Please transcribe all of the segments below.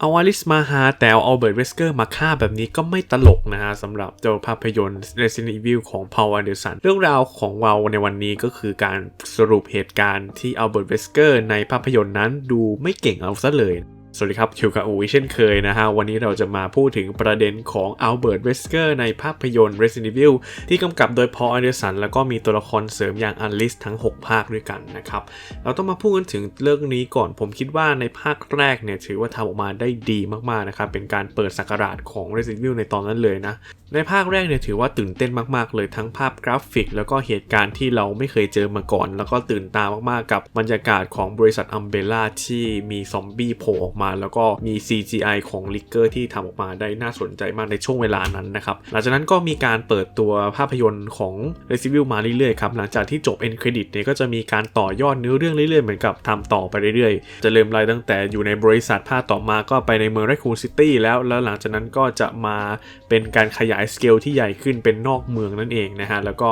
เอาอลิสมาหาแต่เอาอัลเบิร์ตเวสเกอร์มาฆ่าแบบนี้ก็ไม่ตลกนะฮะสำหรับเจ้าภาพยนตร์ Resident Evil ของ Paul Anderson เรื่องราวของเราในวันนี้ก็คือการสรุปเหตุการณ์ที่อัลเบิร์ตเวสเกอร์ในภาพยนตร์นั้นดูไม่เก่งเอาซะเลย สวัสดีครับคิวกับอูเช่นเคยนะฮะ วันนี้เราจะมาพูดถึงประเด็นของอัลเบิร์ตเวสเกอร์ในภาพยนตร์ Resident Evil ที่กำกับโดยพอลอันเดอร์สันแล้วก็มีตัวละครเสริมอย่างอลิสทั้ง 6 ภาคด้วยกันนะครับ เราต้องมาพูดกันถึงเรื่องนี้ก่อนผมคิดว่าในภาคแรกเนี่ยถือว่าทำออกมาได้ดีมากๆนะครับ เป็นการเปิดสักราชของ Resident Evil ในตอนนั้นเลยนะในภาคแรกเนี่ยถือว่าตื่นเต้นมากๆ เลยทั้งภาพกราฟิก แล้วก็เหตุการณ์ที่เราไม่เคยเจอมาก่อน แล้วก็ตื่นตามากๆ กับบรรยากาศของบริษัทอัมเบล่าที่มีซอมบี้โผล่ออกมา แล้วก็มี CGI ของลิกเกอร์ที่ทำออกมาได้น่าสนใจมากในช่วงเวลานั้นนะครับหลังจากนั้นก็มีการเปิดตัวภาพยนตร์ของ Resident Evil มาเรื่อยๆครับหลังจากที่จบ end credit เนี่ยก็จะมีการต่อยอดเนื้อเรื่องเรื่อยๆเหมือนกับทำต่อไปเรื่อยๆ จะเริ่มไล่ตั้งแต่อยู่ในบริษัทภาคต่อมาก็ไปในเมืองไรคูนซิตี้แล้วแล้วหลังจากนั้นก็จะมาเป็นการขยายสเกลที่ใหญ่ขึ้นเป็นนอกเมืองนั่นเองนะฮะแล้วก็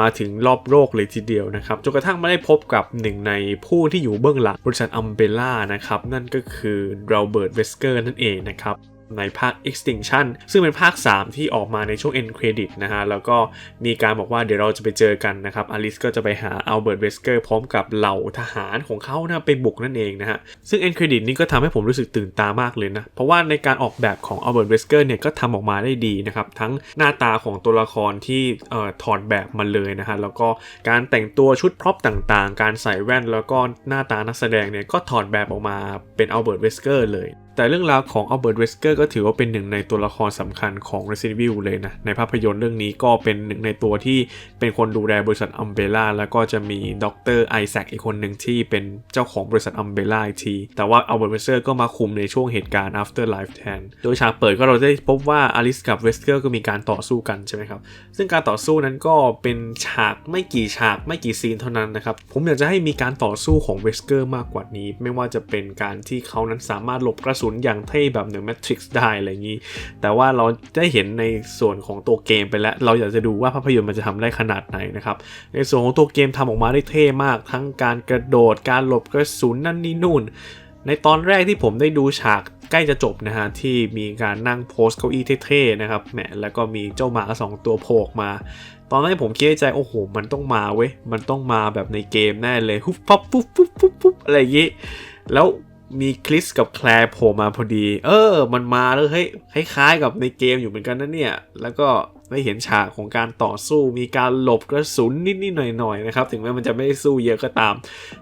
มาถึงรอบโลกเลยทีเดียวนะครับจนกระทั่งมาได้พบกับหนึ่งในผู้ที่อยู่เบื้องหลังบริษัทอัมเบล่านะครับนั่นก็คือเราเบิร์ตเวสเกอร์นั่นเองนะครับ ในภาค Extinction ซึ่งเป็นภาค 3 ที่ออกมาในช่วง End Credit นะฮะ แล้วก็มีการบอกว่าเดี๋ยวเราจะไปเจอกันนะครับอลิสก็จะไปหาอัลเบิร์ตเวสเกอร์พร้อมกับเหล่าทหารของเขานะไปบุกนั่นเองนะฮะ ซึ่ง End Credit นี่ก็ทำให้ผมรู้สึกตื่นตามากเลยนะ เพราะว่าในการออกแบบของอัลเบิร์ตเวสเกอร์เนี่ยก็ทำออกมาได้ดีนะครับ ทั้งหน้าตาของตัวละครที่เอ่อถอดแบบมาเลยนะฮะ แล้วก็การแต่งตัวชุดพร็อพต่างๆ การใส่แว่นแล้วก็หน้าตานักแสดงเนี่ยก็ถอดแบบออกมาเป็นอัลเบิร์ตเวสเกอร์เลย แต่เรื่องราวของอัลเบิร์ตเวสเกอร์ก็ถือว่าเป็นหนึ่งในตัวละครสำคัญของ Resident Evil เลยนะ ในภาพยนตร์เรื่องนี้ก็เป็นหนึ่งในตัวที่เป็นคนดูแลบริษัทอัมเบล่าแล้วก็จะมีดรไอแซคอีกคนหนึ่งที่เป็นเจ้าของบริษัทอัมเบล่าอีกที แต่ว่าอัลเบิร์ตเวสเกอร์ก็มาคุมในช่วงเหตุการณ์ after life แทน โดยฉากเปิดก็เราได้พบว่าอลิสกับเวสเกอร์ก็มีการต่อสู้กันใช่ไหมครับ ซึ่งการต่อสู้นั้นก็เป็นฉากไม่กี่ฉากไม่กี่ซีนเท่านั้นนะครับ ผมอยากจะให้มีการต่อสู้ของเวสเกอร์มากกว่านี้ ไม่ว่าจะเป็นการที่เขานั้นสามารถหลบกระสุนอย่างเท่แบบหนึ่งแมทริกซ์ได้อะไรอย่างนี้ แต่ว่าเราได้เห็นในส่วนของตัวเกมไปแล้ว เราอยากจะดูว่าภาพยนตร์มันจะทำได้ขนาดไหนนะครับ ในส่วนของตัวเกมทำออกมาได้เท่มาก ทั้งการกระโดด การหลบกระสุนนั่นนี่นู่น ในตอนแรกที่ผมได้ดูฉากใกล้จะจบนะฮะที่มีการนั่งโพสเก้าอี้เท่ๆนะครับแหมแล้วก็มีเจ้าหมาสองตัวโผล่มาตอนนั้นผมคิดในใจโอ้โหมันต้องมาเว้ยมันต้องมาแบบในเกมแน่เลยฮุบปั๊บปุ๊บปุ๊บปุ๊บปุ๊บอะไรอย่างงี้แล้ว มีคริสกับแคลร์โผล่มาพอดี เออ มันมาแล้วเฮ้ยคล้ายๆกับในเกมอยู่เหมือนกันนะเนี่ย แล้วก็ ได้เห็นฉากของการต่อสู้มีการหลบกระสุนนิดๆหน่อยๆนะครับถึงแม้มันจะไม่ได้สู้เยอะก็ตาม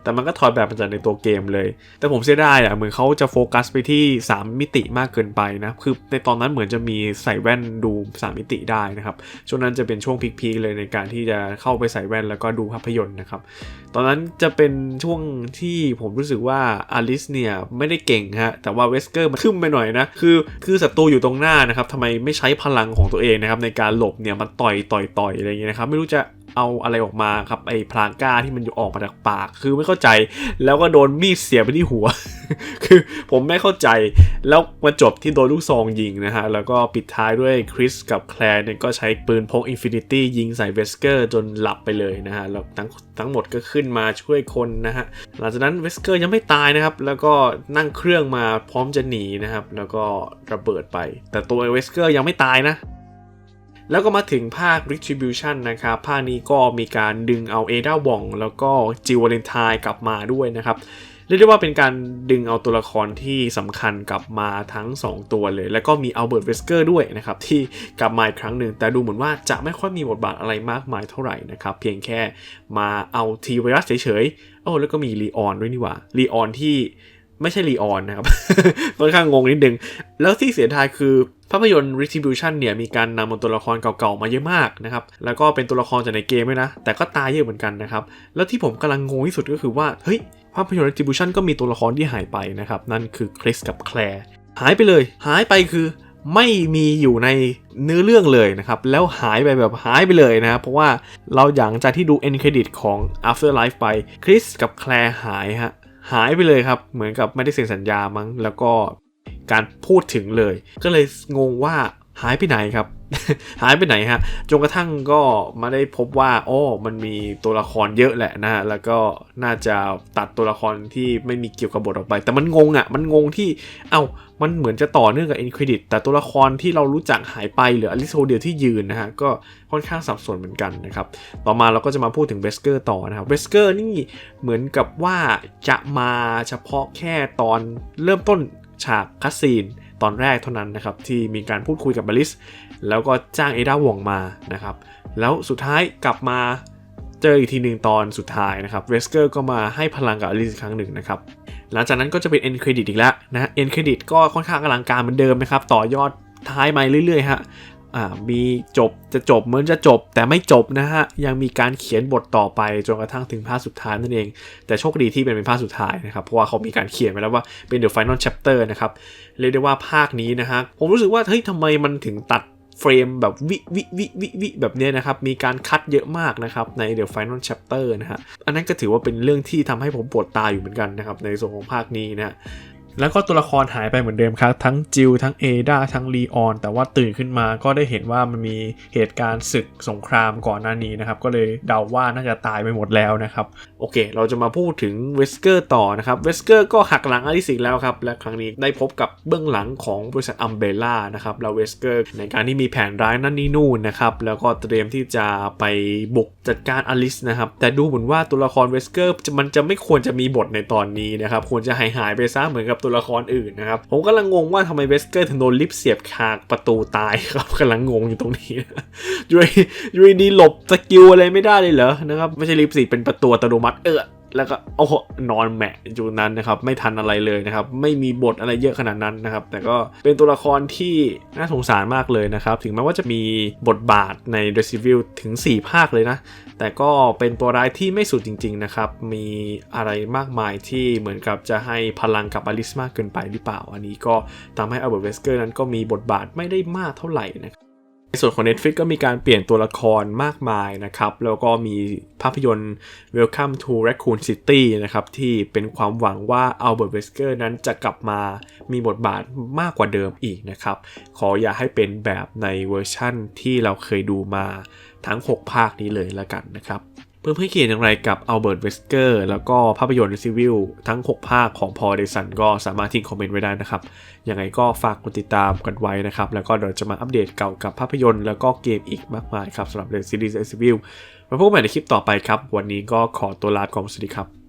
แต่มันก็ถอดแบบมาจากในตัวเกมเลย แต่ผมเสียดายอะเหมือนเขาจะโฟกัสไปที่ 3 มิติมากเกินไปนะคือในตอนนั้นเหมือนจะมีใส่แว่นดู 3 มิติได้นะครับช่วงนั้นจะเป็นช่วงพีคๆเลยในการที่จะเข้าไปใส่แว่นแล้วก็ดูภาพยนตร์นะครับตอนนั้นจะเป็นช่วงที่ผมรู้สึกว่าอลิสเนี่ยไม่ได้เก่งฮะแต่ว่าเวสเกอร์มันขึ้นไปหน่อยนะคือคือศัตรูอยู่ตรงหน้านะครับทำไมไม่ใช้พลังของตัวเองนะครับในการหลบเนี่ยมันต่อยต่อยต่อยอะไรอย่างเงี้ยนะครับไม่รู้จะเอาอะไรออกมาครับไอ้พลางก้าที่มันอยู่ออกมาจากปาก คือไม่เข้าใจ แล้วก็โดนมีดเสียบไปที่หัว คือผมไม่เข้าใจ แล้วมาจบที่โดนลูกซองยิงนะฮะ แล้วก็ปิดท้ายด้วยคริสกับแคลร์เนี่ยก็ใช้ปืนพกอินฟินิตี้ยิงใส่เวสเกอร์จนหลับไปเลยนะฮะ แล้วทั้งทั้งหมดก็ขึ้นมาช่วยคนนะฮะ หลังจากนั้นเวสเกอร์ยังไม่ตายนะครับ แล้วก็นั่งเครื่องมาพร้อมจะหนีนะครับ แล้วก็ระเบิดไป แต่ตัวเวสเกอร์ยังไม่ตายนะ แล้วก็มาถึงภาค Retribution นะครับ ภาคนี้ก็มีการดึงเอาเอดาวองแล้วก็จิววาเลนไทน์กลับมาด้วยนะครับ เรียกได้ว่าเป็นการดึงเอาตัวละครที่สำคัญกลับมาทั้ง 2 ตัวเลย แล้วก็มีอัลเบิร์ตเวสเกอร์ด้วยนะครับ ที่กลับมาอีกครั้งหนึ่ง แต่ดูเหมือนว่าจะไม่ค่อยมีบทบาทอะไรมากมายเท่าไหร่นะครับ เพียงแค่มาเอาทีไวรัสเฉยๆโอ้แล้วก็มีลีออนด้วยนี่หว่าลีออนที่ไม่ใช่ลีออนนะครับค่อนข้างงงนิดนึงแล้วที่เสียดายคือ ภาพยนตร์ Retribution เนี่ยมีการนำตัวละครเก่าๆมาเยอะมากนะครับ แล้วก็เป็นตัวละครจากในเกมด้วยนะ แต่ก็ตายเยอะเหมือนกันนะครับ แล้วที่ผมกำลังงงที่สุดก็คือว่า เฮ้ย ภาพยนตร์ Retribution ก็มีตัวละครที่หายไปนะครับ นั่นคือคริสกับแคลร์หายไปเลย หายไปคือไม่มีอยู่ในเนื้อเรื่องเลยนะครับ แล้วหายไปแบบหายไปเลยนะครับเพราะว่าเราอย่างจากที่ดู end credit ของ Afterlife ไปคริสกับแคลร์หายฮะหายไปเลยครับเหมือนกับไม่ได้เซ็นสัญญามั้งแล้วก็ การพูดถึงเลย ก็เลยงงว่าหายไปไหนครับ หายไปไหนฮะจนกระทั่งก็มาได้พบว่าโอ้มันมีตัวละครเยอะแหละนะฮะแล้วก็น่าจะตัดตัวละครที่ไม่มีเกี่ยวกับบทออกไป แต่มันงงอะ่ะ มันงงที่เอ้ามันเหมือนจะต่อเนื่องกับเอ็นเครดิตแต่ตัวละครที่เรารู้จักหายไปเหลืออลิโซเดียวที่ยืนนะฮะก็ค่อนข้างสับสนเหมือนกันนะครับ ต่อมาเราก็จะมาพูดถึงเวสเกอร์ต่อนะครับเวสเกอร์นี่เหมือนกับว่าจะมาเฉพาะแค่ตอนเริ่มต้น ฉากคัสซีนตอนแรกเท่านั้นนะครับที่มีการพูดคุยกับบาลิส แล้วก็จ้างเอดาวงมานะครับแล้วสุดท้ายกลับมาเจออีกทีหนึ่งตอนสุดท้ายนะครับเวสเกอร์ก็มาให้พลังกับอลิสอีกครั้งหนึ่งนะครับหลังจากนั้นก็จะเป็นเอ็นเครดิตอีกแล้วนะเอ็นเครดิตก็ค่อนข้างอลังการเหมือนเดิมนะครับต่อยอดท้ายมาเรื่อยๆฮะ อ่ามีจบจะจบเหมือนจะจบแต่ไม่จบนะฮะ ยังมีการเขียนบทต่อไปจนกระทั่งถึงภาคสุดท้ายนั่นเอง แต่โชคดีที่เป็นเป็นภาคสุดท้ายนะครับ เพราะว่าเขามีการเขียนไว้แล้วว่าเป็น the final chapter นะครับเรียกได้ว่าภาคนี้นะฮะ ผมรู้สึกว่าเฮ้ยทำไมมันถึงตัดเฟรมแบบวิวิวิวิวิแบบเนี้ยนะครับ มีการคัดเยอะมากนะครับ ใน the final chapter นะฮะ อันนั้นก็ถือว่าเป็นเรื่องที่ทำให้ผมปวดตาอยู่เหมือนกันนะครับ ในส่วนของภาคนี้นะฮะ แล้วก็ตัวละครหายไปเหมือนเดิมครับ ทั้งจิลทั้งเอดาทั้งลีออน แต่ว่าตื่นขึ้นมาก็ได้เห็นว่ามันมีเหตุการณ์ศึกสงครามก่อนหน้านี้นะครับ ก็เลยเดาว่าน่าจะตายไปหมดแล้วนะครับ โอเค เราจะมาพูดถึงเวสเกอร์ต่อนะครับเวสเกอร์ก็หักหลังอลิสิกแล้วครับ และครั้งนี้ได้พบกับเบื้องหลังของบริษัทอัมเบล่านะครับแล้วเวสเกอร์ในการที่มีแผนร้ายนั่นนี่นู่นนะครับแล้วก็เตรียมที่จะไปบุกจัดการอลิสนะครับแต่ดูเหมือนว่าตัวละครเวสเกอร์มันจะไม่ควรจะมีบทในตอนนี้นะครับควรจะหายหายไปซะเหมือนกับตัวละครอื่นนะครับ ผมกำลังงงว่าทำไมเวสเกอร์ถึงโดนลิฟต์เสียบคากประตูตายครับกำลังงงอยู่ตรงนี้อยูดีอยูดีหลบสกิลอะไรไม่ได้เลยเหรอนะครับไม่ใช่ลิฟต์สิเป็นประตูอัตโนมัติเออ แล้วก็โอ้โหนอนแมะอยู่นั้นนะครับ ไม่ทันอะไรเลยนะครับ ไม่มีบทอะไรเยอะขนาดนั้นนะครับ แต่ก็เป็นตัวละครที่น่าสงสารมากเลยนะครับ ถึงแม้ว่าจะมีบทบาทใน r e s i v i l ถึง 4 ภาคเลยนะ แต่ก็เป็นตัวร้ายที่ไม่สุดจริง ๆ นะครับ มีอะไรมากมายที่เหมือนกับจะให้พลังกับอลิสมากเกินไปหรือเปล่า อันนี้ก็ทำให้อัลเบิร์ตเวสเกอร์นั้นก็มีบทบาทไม่ได้มากเท่าไหร่นะครับ ในส่วนของ Netflix ก็มีการเปลี่ยนตัวละครมากมายนะครับ แล้วก็มีภาพยนตร์ Welcome to Raccoon City นะครับ ที่เป็นความหวังว่า Albert Wesker นั้นจะกลับมามีบทบาทมากกว่าเดิมอีกนะครับ ขออย่าให้เป็นแบบในเวอร์ชั่นที่เราเคยดูมาทั้ง 6 ภาคนี้เลยละกันนะครับ เพื่อนๆเขียนอย่างไรกับอัลเบิร์ตเวสเกอร์แล้วก็ภาพยนตร์ซีวิลทั้ง 6 ภาคของพอเดสันก็สามารถทิ้งคอมเมนต์ไว้ได้นะครับ ยังไงก็ฝากกดติดตามกันไว้นะครับ แล้วก็เดี๋ยวจะมาอัปเดตเก่ากับภาพยนตร์แล้วก็เกมอีกมากมายครับสำหรับเดองซีรีส์ซีวิลมาพบกันใหม่ในคลิปต่อไปครับ วันนี้ก็ขอตัวลาไปก่อนสวัสดีครับ